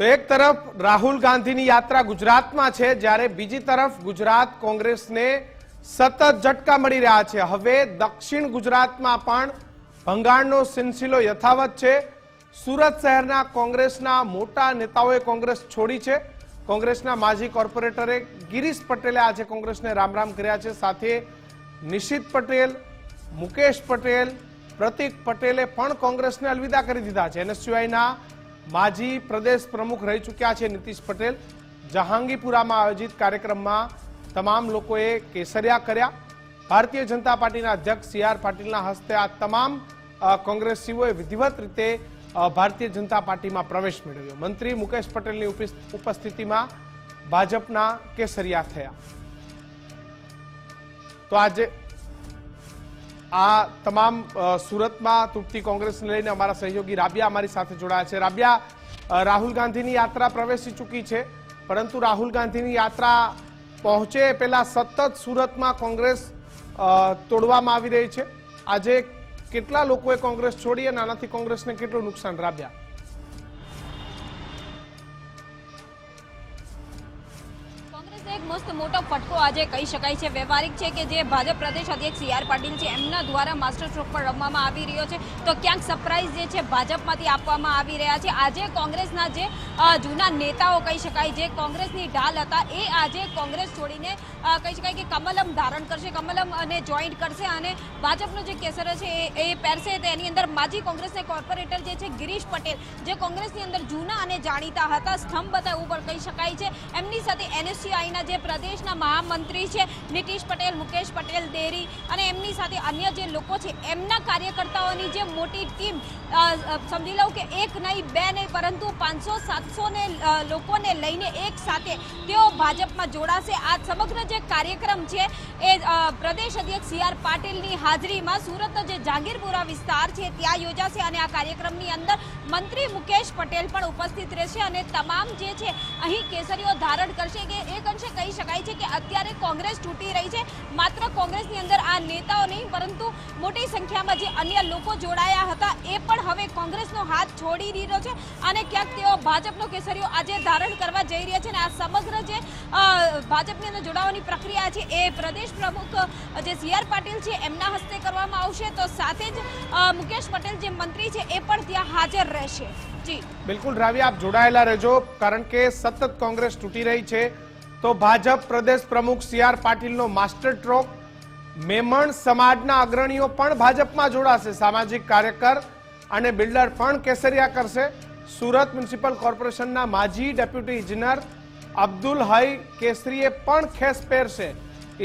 તો એક તરફ રાહુલ ગાંધીની યાત્રા ગુજરાતમાં છે, જ્યારે બીજી તરફ ગુજરાત કોંગ્રેસને સતત ઝટકા મળી રહ્યા છે. હવે દક્ષિણ ગુજરાતમાં પણ ભંગાણનો સિલસિલો યથાવત છે. સુરત શહેરના કોંગ્રેસના મોટા નેતાઓએ કોંગ્રેસ છોડી છે. કોંગ્રેસના માજી કોર્પોરેટરે ગિરીશ પટેલે આજે કોંગ્રેસને રામ રામ કર્યા છે. સાથે નિશિત પટેલ, મુકેશ પટેલ, પ્રતિક પટેલે પણ કોંગ્રેસને અલવિદા કરી દીધા છે. એનએસયુઆઈના માજી પ્રદેશ પ્રમુખ રહી ચૂક્યા છે નીતિશ પટેલ. જહાંગીપુરામાં આયોજિત કાર્યક્રમમાં તમામ લોકોએ કેસરિયા કર્યા. ભારતીય જનતા પાર્ટીના અધ્યક્ષ સી આર પાટીલના હસ્તે આ તમામ કોંગ્રેસીઓએ વિધિવત રીતે ભારતીય જનતા પાર્ટીમાં પ્રવેશ મેળવ્યો. મંત્રી મુકેશ પટેલની ઉપિસ- ઉપસ્થિતિમાં ભાજપના કેસરિયા થયા. તો આજે આ તમામ સુરતમાં તૂટતી કોંગ્રેસને લઈને અમારા સહયોગી રાબિયા અમારી સાથે જોડાયા છે. રાબિયા રાહુલ ગાંધીની યાત્રા પ્રવેશી ચૂકી છે, પરંતુ રાહુલ ગાંધીની યાત્રા પહોંચે પહેલાં સતત સુરતમાં કોંગ્રેસ તોડવામાં આવી રહી છે. આજે કેટલા લોકોએ કોંગ્રેસ છોડી અને આનાથી કોંગ્રેસને કેટલું નુકસાન? રાબ્યા. એક મસ્ત મોટો ફટકો આજે કહી શકાય છે. વ્યવહારિક છે કે જે ભાજપ પ્રદેશ અધ્યક્ષ સી આર પાટીલ છે, એમના દ્વારા માસ્ટર સ્ટ્રોક પર રમવામાં આવી રહ્યો છે. તો ક્યાંક સરપ્રાઇઝ જે છે, ભાજપમાંથી આપવામાં આવી રહ્યા છે. આજે કોંગ્રેસના જે જૂના નેતાઓ કહી શકાય, જે કોંગ્રેસની ઢાલ હતા, એ આજે કોંગ્રેસ છોડીને કહી શકાય કે કમલમ ધારણ કરશે, કમલમ અને જોઈન્ટ કરશે અને ભાજપનો જે કેસર છે એ પહેરશે. તેની અંદર માજી કોંગ્રેસના કોર્પોરેટર જે છે, ગિરીશ પટેલ, જે કોંગ્રેસની અંદર જૂના અને જાણીતા હતા, સ્તંભ હતા એવું પણ કહી શકાય છે. એમની સાથે એનએસસીઆઈના જે પ્રદેશના મહામંત્રી છે, નીતિશ પટેલ, મુકેશ પટેલ, દેરી અને એમની સાથે અન્ય જે લોકો છે, એમના કાર્યકર્તાઓની જે મોટી ટીમ સમજી લઉં કે એક નહીં, બે નહીં, પરંતુ પાંચસો સાતસો ને લોકોને લઈને એક સાથે તેઓ ભાજપમાં જોડાશે. આ સમગ્ર જે કાર્યક્રમ છે એ પ્રદેશ અધ્યક્ષ સી આર પાટીલની હાજરીમાં સુરતનો જે જાગીરપુરા વિસ્તાર છે ત્યાં યોજાશે અને આ કાર્યક્રમની અંદર મંત્રી મુકેશ પટેલ પણ ઉપસ્થિત રહેશે અને તમામ જે છે અહીં કેસરીઓ ધારણ કરશે. કે એક અંશે કહી શકાય છે કે અત્યારે કોંગ્રેસ તૂટી રહી છે. માત્ર કોંગ્રેસની અંદર આ નેતાઓ નહીં, પરંતુ મોટી સંખ્યામાં જે અન્ય લોકો જોડાયા હતા, એ પણ હવે કોંગ્રેસનો હાથ છોડી દીધો છે અને ક્યાંક તેઓ ભાજપનો કેસરીઓ આજે ધારણ કરવા જઈ રહ્યા છે અને આ સમગ્ર જે ભાજપની અંદર જોડાવાની પ્રક્રિયા છે, એ પ્રદેશ પ્રમુખ, જે સી પાટીલ છે, એમના હસ્તે કરવામાં આવશે. તો સાથે જ મુકેશ પટેલ જે મંત્રી છે, એ પણ ત્યાં હાજર રહેશે. જી. બિલકુલ, રાવી, આપ જોડાયેલા રહેજો, કારણ કે સતત કોંગ્રેસ તૂટી રહી છે. તો ભાજપ પ્રદેશ પ્રમુખ સી આર પાટીલનો માસ્ટર ટ્રોક, મેમણ સમાજના અગ્રણીઓ પણ ભાજપમાં જોડાશે, સામાજિક કાર્યકર અને બિલ્ડર પણ કેસરિયા કરશે. સુરત મ્યુનિસિપલ કોર્પોરેશનના માજી ડેપ્યુટી ઇજનેર અબ્દુલ હઈ કેસરીએ પણ ખેસ પહેરશે.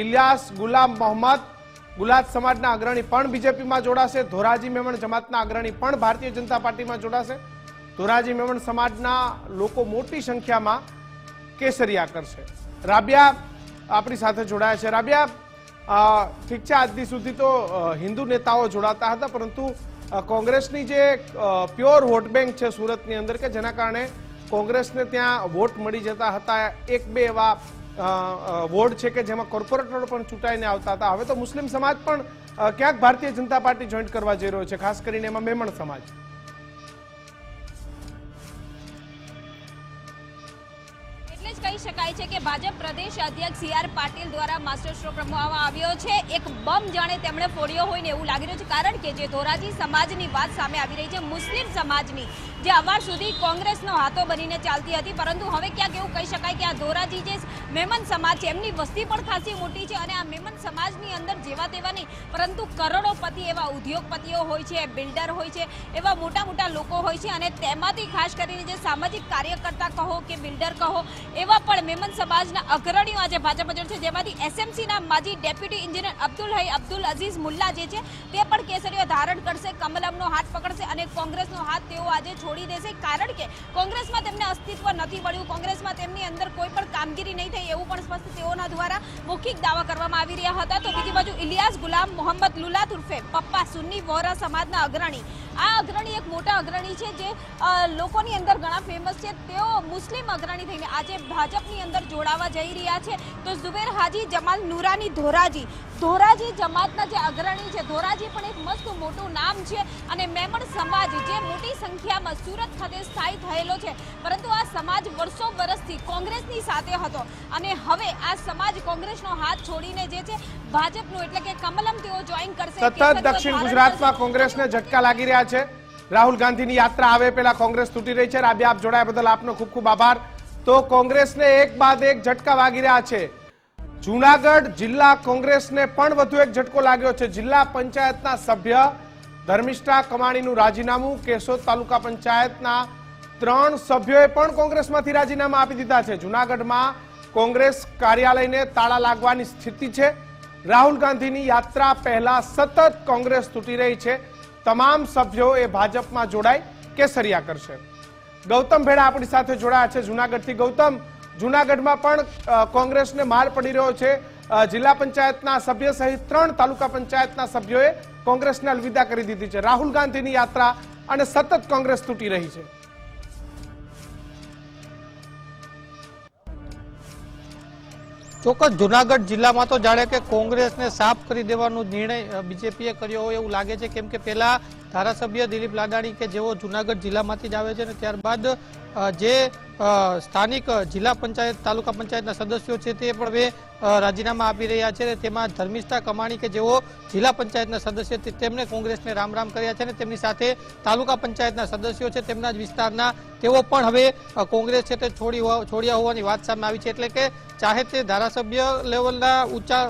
ઇલિયાસ ગુલામ મોહમ્મદ, ગુલાત સમાજના અગ્રણી પણ બીજેપીમાં જોડાશે. ધોરાજી મેમણ જમાતના અગ્રણી પણ ભારતીય જનતા પાર્ટીમાં જોડાશે. ધોરાજી મેમણ સમાજના લોકો મોટી સંખ્યામાં કેસરિયા કરશે રાબિયા આપણી સાથે જોડાયા છે. રાબિયા ઠીક છે, આજની સુધી તો હિન્દુ નેતાઓ જોડાતા હતા, પરંતુ કોંગ્રેસની જે પ્યોર વોટ બેંક છે સુરતની અંદર કે જેના કારણે કોંગ્રેસને ત્યાં વોટ મળી જતા હતા, એક બે એવા વોર્ડ છે કે જેમાં કોર્પોરેટરો પણ ચૂંટાઈને આવતા હતા. હવે તો મુસ્લિમ સમાજ પણ ક્યાંક ભારતીય જનતા પાર્ટી જોઈન્ટ કરવા જઈ રહ્યો છે, ખાસ કરીને એમાં મેમણ સમાજ. કહી શકાય છે કે ભાજપ પ્રદેશ અધ્યક્ષ સી આર પાટીલ દ્વારા માસ્ટર સ્ટ્રોક રમવામાં આવ્યો છે. એક બમ જાણે તેમણે ફોડ્યો હોય ને એવું લાગી રહ્યું છે. કારણ કે જે ધોરાજી સમાજની વાત સામે આવી રહી છે, મુસ્લિમ સમાજની જે અવાર સુધી કોંગ્રેસનો હાથો બનીને ચાલતી હતી, પરંતુ હવે ક્યાંક એવું કહી શકાય કે આ ધોરાજી જે મેમન સમાજ છે, એમની વસ્તી પણ ખાસી મોટી છે અને આ મેમન સમાજની અંદર જેવા તેવા નહીં, પરંતુ કરોડોપતિ એવા ઉદ્યોગપતિઓ હોય છે, બિલ્ડર હોય છે, એવા મોટા મોટા લોકો હોય છે અને તેમાંથી ખાસ કરીને જે સામાજિક કાર્યકર્તા કહો કે બિલ્ડર કહો, એવા પણ મેમન સમાજના અગ્રણીઓ આજે ભાજપ છે. જેમાંથી એસએમસીના માજી ડેપ્યુટી ઇન્જિનિયર અબ્દુલ હઈ, અબ્દુલ અઝીઝ મુલ્લા જે છે, તે પણ કેસરીઓ ધારણ કરશે, કમલમનો હાથ પકડશે અને કોંગ્રેસનો હાથ તેઓ આજે છોડી દેશે કારણ કે કોંગ્રેસમાં તેમને અસ્તિત્વ નથી મળ્યું કોંગ્રેસમાં તેમની અંદર કોઈ પણ કામગીરી નહીં થઈ એવું પણ સ્પષ્ટ તેઓના દ્વારા મૌખિક દાવા કરવામાં આવી રહ્યા હતા. તો બીજી બાજુ ઇલિયાસ ગુલામ મોહમ્મદ લુલાત ઉર્ફે પપ્પા સુન્ની વોરા સમાજના અગ્રણી. આ અગ્રણી મોટા અગ્રણી છે જે લોકોની અંદર ઘણા ફેમસ છે. તેઓ મુસ્લિમ અગ્રણી થઈને આજે ભાજપની અંદર જોડાવા જઈ રહ્યા છે. તો ઝુબેર હાજી જમાલ નુરાની ધોરાજી. ધોરાજી જમાતના જે અગ્રણી છે ધોરાજી પણ એક મસ્ત મોટું નામ છે અને મેમણ સમાજ જે મોટી સંખ્યામાં સુરત ખાતે સ્થાયી થયેલો છે. પરંતુ આ સમાજ વર્ષો વર્ષથી કોંગ્રેસની સાથે હતો અને હવે આ સમાજ કોંગ્રેસનો હાથ છોડીને જે છે ભાજપનું એટલે કે કમલમ તેઓ જોઈન કરશે. સતત દક્ષિણ ગુજરાતમાં કોંગ્રેસને ઝટકા લાગી રહ્યા છે. રાહુલ ગાંધીની યાત્રા આવે, પહેલા કોંગ્રેસ તૂટી રહી છે. રાબી આપ જોડાયા બદલ આપનો ખૂબ ખૂબ આભાર. તો કોંગ્રેસને એક બાદ એક ઝટકા વાગી રહ્યા છે. જુનાગઢ જિલ્લા કોંગ્રેસને પણ વધુ એક ઝટકો લાગ્યો છે. જિલ્લા પંચાયતના સભ્ય ધર્મિષ્ઠા કમાણીનું રાજીનામું, કેશોદ તાલુકા પંચાયતના ત્રણ સભ્યોએ પણ કોંગ્રેસમાંથી રાજીનામા આપી દીધા છે. જુનાગઢમાં કોંગ્રેસ કાર્યાલયને તાળા લાગવાની સ્થિતિ છે. રાહુલ ગાંધીની યાત્રા પહેલા સતત કોંગ્રેસ તૂટી રહી છે. તમામ સભ્યો એ ભાજપમાં જોડાય, કેસરિયા કરશે. ગૌતમ ભેડા આપણી સાથે જોડાયા છે, જુનાગઢથી. ગૌતમ, જુનાગઢમાં પણ કોંગ્રેસને માર પડી રહ્યો છે. જિલ્લા પંચાયતના સભ્ય સહિત ત્રણ તાલુકા પંચાયતના સભ્યોએ કોંગ્રેસને અલવિદા કરી દીધી છે. રાહુલ ગાંધીની યાત્રા અને સતત કોંગ્રેસ તૂટી રહી છે. ચોક્કસ જુનાગઢ જિલ્લામાં તો જાણે કે કોંગ્રેસને સાફ કરી દેવાનો નિર્ણય બીજેપીએ કર્યો હોય એવું લાગે છે, કેમ કે પહેલા ધારાસભ્ય દિલીપ લાડાણી કે જેઓ જુનાગઢ જિલ્લામાંથી જ આવે છે અને ત્યારબાદ જે સ્થાનિક જિલ્લા પંચાયત, તાલુકા પંચાયતના સદસ્યો છે તે પણ હવે રાજીનામા આપી રહ્યા છે તેમાં ધર્મિષ્ઠા કમાણી કે જેઓ જિલ્લા પંચાયતના સદસ્ય તેમણે કોંગ્રેસને રામ રામ કર્યા છે અને તેમની સાથે તાલુકા પંચાયતના સદસ્યો છે તેમના જ વિસ્તારના તેઓ પણ હવે કોંગ્રેસ છે તે છોડી છોડ્યા હોવાની વાત સામે આવી છે. એટલે કે ચાહે તે ધારાસભ્ય લેવલના ઊંચા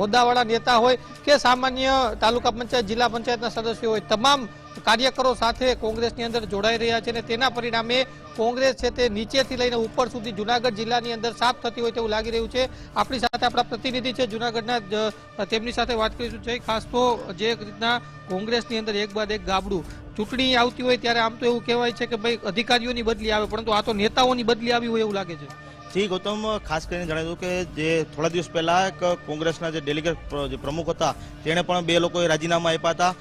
હોદ્દાવાળા નેતા હોય કે સામાન્ય તાલુકા પંચાયત, જિલ્લા પંચાયતના સદસ્યો હોય, તમામ કાર્યકરો સાથે કોંગ્રેસની અંદર જોડાઈ રહ્યા છે અને તેના પરિણામે કોંગ્રેસ છે તે નીચેથી લઈને ઉપર સુધી જુનાગઢ જિલ્લાની અંદર સાફ થતી હોય તેવું લાગી રહ્યું છે. આપણી સાથે આપણા પ્રતિનિધિ છે જુનાગઢના તેમની સાથે વાત કરીશું છે. ખાસ તો જે રીતના કોંગ્રેસની અંદર એક બાદ એક ગાબડું ચૂંટણી આવતી હોય ત્યારે આમ તો એવું કહેવાય છે કે ભાઈ અધિકારીઓની બદલી આવે, પરંતુ આ તો નેતાઓની બદલી આવી હોય એવું લાગે છે. જી ગૌતમ ખાસ કરીને જણાવ્યું કે જે થોડા દિવસ પહેલા એક કોંગ્રેસના જે ડેલિગેટ જે પ્રમુખ હતા તેણે પણ બે લોકોએ રાજીનામા આપ્યા હતા.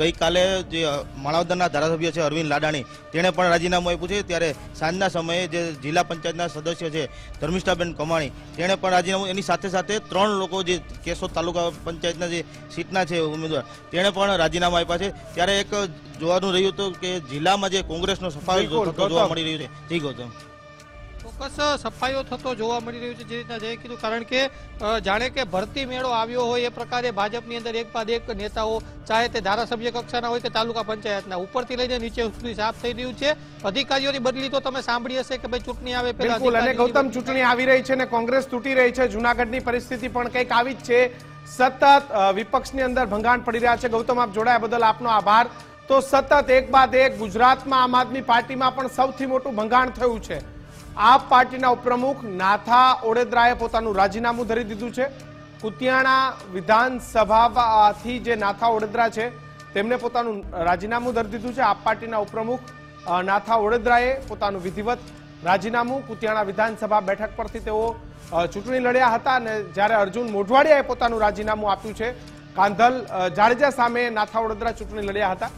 ગઈકાલે જે માણાવદરના ધારાસભ્ય છે અરવિંદ લાડાણી તેણે પણ રાજીનામું આપ્યું છે. ત્યારે સાંજના સમયે જે જિલ્લા પંચાયતના સદસ્ય છે ધર્મિષ્ઠાબેન કમાણી તેણે પણ રાજીનામું એની સાથે સાથે ત્રણ લોકો જે કેશોદ તાલુકા પંચાયતના જે સીટના છે ઉમેદવાર તેણે પણ રાજીનામા આપ્યા છે. ત્યારે એક જોવાનું રહ્યું હતું કે જિલ્લામાં જે કોંગ્રેસનો સફાયો જોવા મળી રહ્યું છે. જી ગૌતમ. ચોક્કસ સફાઈઓ થતો જોવા મળી રહ્યું છે જે રીતના જય કીધું. કારણ કે જાણે કે ભરતી મેળો આવ્યો હોય એ પ્રકારે ભાજપની અંદર એક બાદ એક નેતાઓ ચાહે તે ધારાસભ્ય કક્ષાના હોય કે તાલુકા પંચાયતના ઉપરથી લઈને નીચે સુધી સાફ થઈ રહ્યું છે. અધિકારીઓની બદલી તો તમે સાંભળી હશે કે ભાઈ ચૂંટણી આવે પહેલા અને ગૌતમ ચૂંટણી આવી રહી છે અને કોંગ્રેસ તૂટી રહી છે. જુનાગઢની પરિસ્થિતિ પણ કંઈક આવી જ છે. સતત વિપક્ષની અંદર ભંગાણ પડી રહ્યા છે. ગૌતમ આપ જોડાયા બદલ આપનો આભાર. તો સતત એક બાદ એક ગુજરાતમાં આમ આદમી પાર્ટીમાં પણ સૌથી મોટું ભંગાણ થયું છે. આપ પાર્ટીના ઉપપ્રમુખ નાથા ઓડેદરાએ પોતાનું રાજીનામું ધરી દીધું છે. કુતિયાણા વિધાનસભાથી જે નાથા ઓડેદરા છે તેમણે પોતાનું રાજીનામું ધરી દીધું છે. આપ પાર્ટીના ઉપપ્રમુખ નાથા ઓડેદરાએ પોતાનું વિધિવત રાજીનામું કુતિયાણા વિધાનસભા બેઠક પરથી તેઓ ચૂંટણી લડ્યા હતા અને જ્યારે અર્જુન મોઢવાડિયાએ પોતાનું રાજીનામું આપ્યું છે, કાંધલ જાડેજા સામે નાથા વડોદરા ચૂંટણી લડ્યા હતા.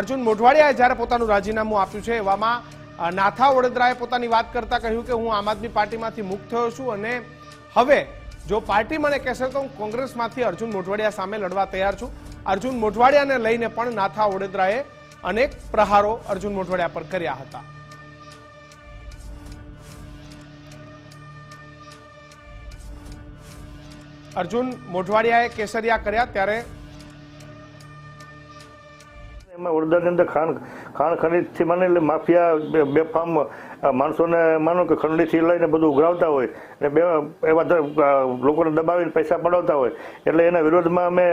અર્જુન મોઢવાડિયાએ જ્યારે પોતાનું રાજીનામું આપ્યું છે, એવામાં નાથા વડોદરાએ પોતાની વાત કરતા કહ્યું કે હું આમ આદમી પાર્ટીમાંથી મુક્ત થયો છું અને હવે જો પાર્ટી મને કહેશે તો હું કોંગ્રેસમાંથી અર્જુન મોઢવાડિયા સામે લડવા તૈયાર છું. અર્જુન મોઢવાડિયાને લઈને પણ નાથા વડોદરાએ અનેક પ્રહારો અર્જુન મોઢવાડિયા પર કર્યા હતા. અર્જુન મોઢવાડિયાએ કેસરિયા કર્યા ત્યારે એમાં અંદર ખાણ ખાણ ખનીજથી માની એટલે માફિયા, બે- બેફામ માણસોને માનો કે ખંડીથી લઈને બધું ઉઘરાવતા હોય ને બે, એવા લોકોને દબાવીને પૈસા પડાવતા હોય એટલે એના વિરોધમાં અમે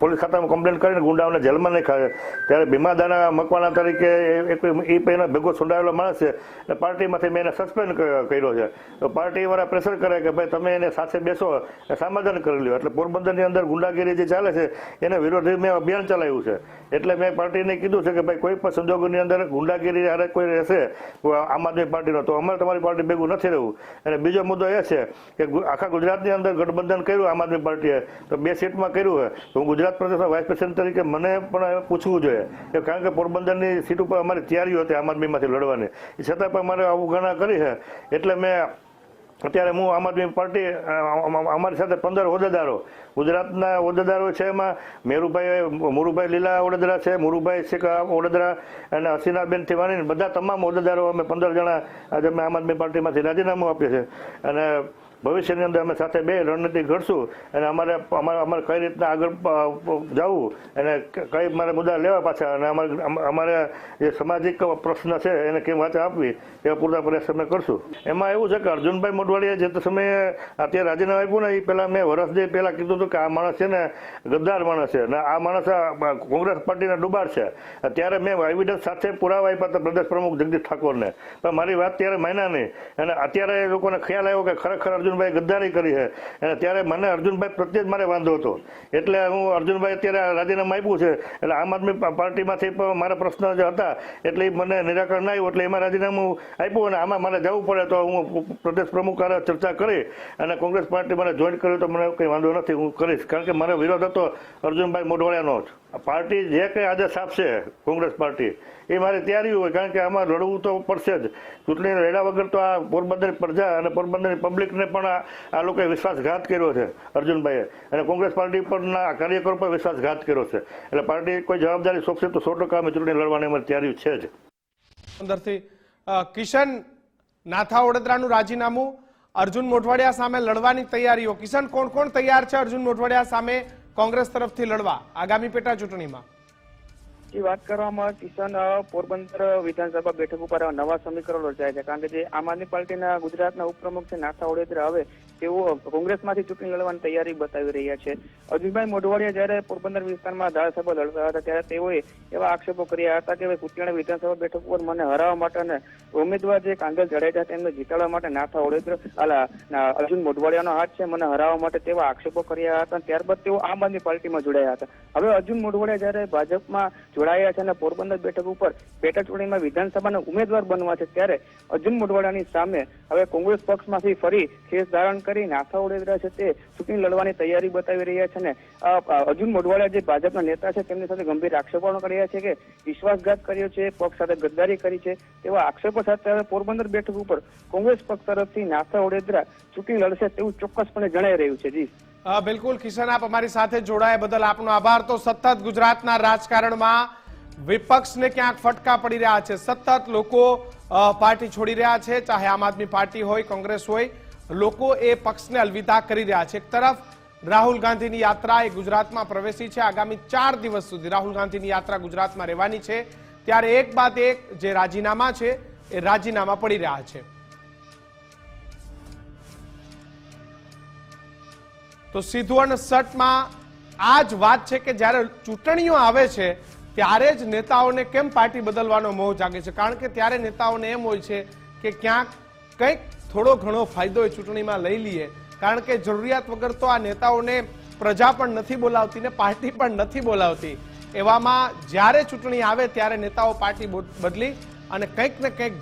પોલીસ ખાતામાં કમ્પ્લેન કરીને ગુંડાઓને જેલમાં નાખ્યા ત્યારે ભીમાદાના મકવાના તરીકે એક એ પહેલાં ભેગો સુંડાયેલો માણસ છે એટલે પાર્ટીમાંથી મેં એને સસ્પેન્ડ કર્યો છે. તો પાર્ટીવાળા પ્રેશર કરે કે ભાઈ તમે એને સાથે બેસો સમાધાન કરી લ્યો. એટલે પોરબંદરની અંદર ગુંડાગીરી જે ચાલે છે, એના વિરોધે મેં અભિયાન ચલાવ્યું છે. એટલે મેં પાર્ટીને કીધું છે કે ભાઈ કોઈ પણ સંજોગોની અંદર ગુંડાગીરી અરે કોઈ રહેશે આમ આદમી પાર્ટીનો. તો અમારે તમારી પાર્ટી ભેગું નથી રહેવું. અને બીજો મુદ્દો એ છે કે આખા ગુજરાતની અંદર ગઠબંધન કર્યું આમ આદમી પાર્ટીએ. તો બે સીટમાં કર્યું છે. હું ગુજરાત પ્રદેશના વાઇસ પ્રેસિડેન્ટ તરીકે મને પણ પૂછવું જોઈએ કે કારણ કે પોરબંદરની સીટ ઉપર અમારી તૈયારીઓ હતી આમ આદમીમાંથી લડવાની. છતાં પણ મારે અવગણના કરી છે. એટલે મેં અત્યારે હું આમ આદમી પાર્ટી અમારી સાથે પંદર હોદ્દેદારો. ગુજરાતના હોદ્દેદારો છે એમાં, મેરુભાઈ, મુરુભાઈ લીલા વડોદરા છે, મુરુભાઈ શેખા વડોદરા અને હસીનાબેન માંડીને બધા તમામ હોદ્દેદારો અમે પંદર જણા આજે અમે આમ આદમી પાર્ટીમાંથી રાજીનામું આપીએ છીએ. અને ભવિષ્યની અંદર અમે સાથે બે રણનીતિ ઘડશું અને અમારે અમારે અમારે કઈ રીતના આગળ જવું અને કઈ મારે મુદ્દા લેવા પાછા અને અમારે અમારે જે સામાજિક પ્રશ્ન છે એને કેમ વાંચા આપવી, એવા પૂરતા પ્રયાસ અમે કરશું. એમાં એવું છે કે અર્જુનભાઈ મોઢવાડીએ જે સમયે અત્યારે રાજીનામું આપ્યું ને, એ પહેલાં મેં વર્ષ જે પહેલાં કીધું હતું કે આ માણસ છે ને ગદ્દાર માણસ છે ને આ માણસ કોંગ્રેસ પાર્ટીના ડુબાર છે. ત્યારે મેં એવિડન્સ સાથે પુરાવા આપ્યા હતા પ્રદેશ પ્રમુખ જગદીશ ઠાકોરને. પણ મારી વાત ત્યારે માન્યા નહીં. અને અત્યારે એ લોકોને ખ્યાલ આવ્યો કે ખરેખર અર્જુનભાઈ ગદ્દારી કરી છે. અને ત્યારે મને અર્જુનભાઈ પ્રત્યે જ મારે વાંધો હતો. એટલે હું અર્જુનભાઈ અત્યારે રાજીનામું આપ્યું છે. એટલે આમ આદમી પાર્ટીમાંથી પણ મારા પ્રશ્ન જે હતા. એટલે મને નિરાકરણ આવ્યું એટલે એમાં રાજીનામું આપ્યું અને આમાં મારે જવું પડે તો હું પ્રદેશ પ્રમુખ ચર્ચા કરી અને કોંગ્રેસ પાર્ટી મને જોઈન કર્યું તો મને કંઈ વાંધો નથી, હું કરીશ. કારણ કે મારો વિરોધ હતો અર્જુનભાઈ મોઢવાડિયાનો જ. પાર્ટી જે કંઈ આદેશ આપશે કોંગ્રેસ પાર્ટી, એ મારે તૈયારી હોય, કારણ કે આમાં લડવું તો પડશે જ. ચૂંટણી લડ્યા વગર તો આ પોરબંદરની પ્રજા અને પોરબંદરની પબ્લિકને પણ આ લોકોએ વિશ્વાસઘાત કર્યો છે, અર્જુનભાઈએ. અને કોંગ્રેસ પાર્ટી પરના કાર્યકરો પર વિશ્વાસઘાત કર્યો છે. એટલે પાર્ટી કોઈ જવાબદારી સોંપશે તો સો ટકા અમે ચૂંટણી લડવાની અમારી તૈયારી છે જ. અંદરથી કિશન નાથા વડોદરાનું રાજીનામું, અર્જુન મોઢવાડિયા સામે લડવાની તૈયારીઓ. કિશન, કોણ કોણ તૈયાર છે અર્જુન મોઢવાડિયા સામે? કોંગ્રેસ તરફથી લડવા આગામી પેટા ચૂંટણીમાં. જે, વાત કરવામાં કિસાન પોરબંદર વિધાનસભા બેઠક ઉપર નવા સમીકરણો રચાય છે. કારણ કે જે આમ આદમી પાર્ટીના ગુજરાતના ઉપપ્રમુખ છે, નાથા ઓડેદરા હવે તેઓ કોંગ્રેસમાંથી ચૂંટણી લડવાની તૈયારી બતાવી રહ્યા છે. અર્જુનભાઈ મોઢવાડિયા જ્યારે પોરબંદર વિસ્તારમાં ધારાસભા લડતા હતા, ત્યારે તેઓએ એવા આક્ષેપો કર્યા હતા કે કુતિયાણા વિધાનસભા બેઠક ઉપર મને હરાવવા માટે અને ઉમેદવાર જે કાંગલ જડેજા તેમને જીતાડવા માટે નાથા ઓડેદરા અર્જુન મોઢવાડિયાનો હાથ છે, મને હરાવવા માટે તેવા આક્ષેપો કર્યા હતા. ત્યારબાદ તેઓ આમ આદમી પાર્ટીમાં જોડાયા હતા. હવે અર્જુન મોઢવાડિયા જ્યારે ભાજપમાં જોડાયા છે અને પોરબંદર બેઠક ઉપર પેટા ચૂંટણીમાં વિધાનસભાના ઉમેદવાર બનવા છે ત્યારે અર્જુન મોઢવાડાની સામે હવે કોંગ્રેસ પક્ષમાંથી ફરી ખેસ ધારણ કરી નાથા ઓડેદરા છે તે ચૂંટણી લડવાની તૈયારી બતાવી રહ્યા છે ને અ, અ, અર્જુન મોઢવાડા જે ભાજપના નેતા છે તેમની સાથે ગંભીર આક્ષેપો પણ કર્યા છે કે વિશ્વાસઘાત કર્યો છે પક્ષ સાથે ગદ્દારી કરી છે તેવા આક્ષેપો સાથે પોરબંદર બેઠક ઉપર કોંગ્રેસ પક્ષ તરફથી નાથા ઓડેદરા ચૂંટણી લડશે તેવું ચોક્કસપણે જણાઈ રહ્યું છે. જી. બિલકુલ. કિશન, આપ અમારી સાથે જોડાયા બદલ આપનો આભાર. તો સતત ગુજરાતના રાજકારણમાં વિપક્ષને ક્યાંક ફટકા પડી રહ્યા છે. સતત લોકો પાર્ટી છોડી રહ્યા છે. ચાહે આમ આદમી પાર્ટી હોય, કોંગ્રેસ હોય, લોકો એ પક્ષને અલવિદા કરી રહ્યા છે. એક તરફ રાહુલ ગાંધીની યાત્રા એ ગુજરાતમાં પ્રવેશી છે. આગામી ચાર દિવસ સુધી રાહુલ ગાંધીની યાત્રા ગુજરાતમાં રહેવાની છે. ત્યારે એક બાદ એક જે રાજીનામા છે, એ રાજીનામા પડી રહ્યા છે. તો સીધું અને સટમાં આ જ વાત છે કે જ્યારે ચૂંટણીઓ આવે છે, ત્યારે જ નેતાઓને કેમ પાર્ટી બદલવાનો મોહ જાગે છે? કારણ કે ત્યારે નેતાઓને એમ હોય છે કે ક્યાંક કંઈક થોડો ઘણો ફાયદો એ ચૂંટણીમાં લઈ લઈએ. કારણ કે જરૂરિયાત વગર તો આ નેતાઓને પ્રજા પણ નથી બોલાવતી ને પાર્ટી પણ નથી બોલાવતી. એવામાં જ્યારે ચૂંટણી આવે ત્યારે નેતાઓ પાર્ટી બદલી અને કંઈક ને કંઈક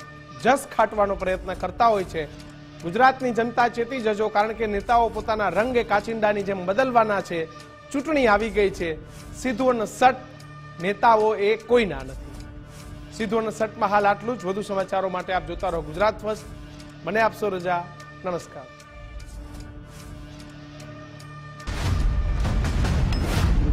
જસ ખાટવાનો પ્રયત્ન કરતા હોય છે. ગુજરાતની જનતા ચેતી જજો કારણ કે નેતાઓ પોતાના રંગે કાચિંડાની જેમ બદલવાના છે. ચૂંટણી આવી ગઈ છે. સીધું અને સટ નેતાઓ એ કોઈના નથી. સીધું અને સટમાં હાલ આટલું જ. વધુ સમાચારો માટે આપ જોતા રહો ગુજરાત ફર્સ્ટ. મને આપશો રજા. નમસ્કાર.